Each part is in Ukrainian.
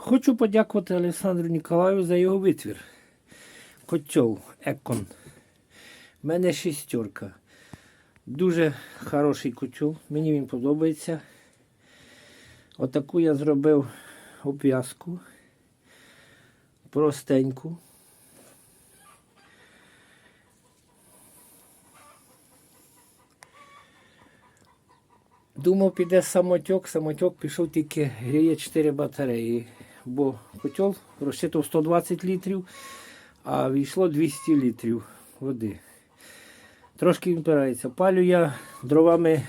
Хочу подякувати Олександру Ніколаю за його витвір. Котел Екон. У мене шістерка. Дуже хороший котел. Мені він подобається. Отаку я зробив обв'язку. Простеньку. Думав, піде самотьок, самотьок пішов тільки гріє 4 батареї, бо котел розчитував 120 літрів, а війшло 200 літрів води. Трошки він пирається. Палю я дровами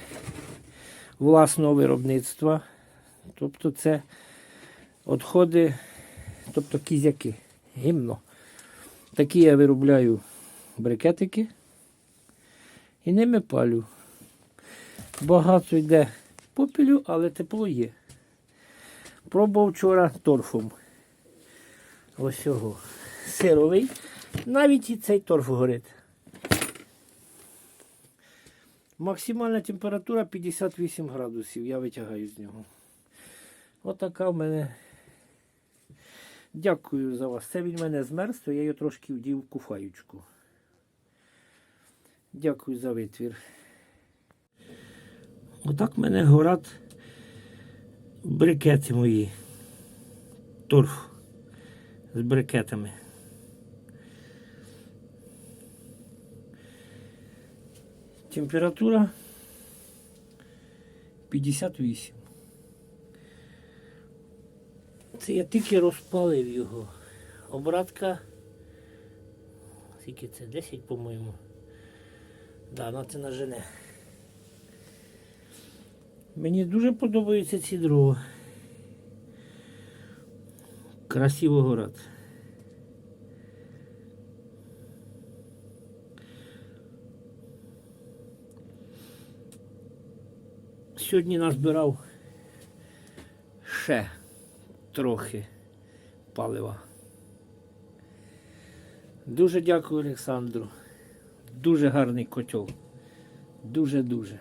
власного виробництва. Тобто це відходи, тобто кізяки, гімно. Такі я виробляю брикетики і ними палю. Багато йде попілю, але тепло є. Пробував вчора торфом. Ось його. Сировий. Навіть і цей торф горить. Максимальна температура 58 градусів. Я витягаю з нього. Отака в мене. Дякую за вас. Це він в мене змерз, то я його трошки вдів в куфаючку. Дякую за витвір. Отак мене горять брикети мої. Торф з брикетами. Температура 58. Це я тільки розпалив його. Обратка. Скільки це? 10, по-моєму. Да, на це нажене. Мені дуже подобаються ці дрова. Красиво город. Сьогодні назбирав ще трохи палива. Дуже дякую Олександру. Дуже гарний котел. Дуже-дуже.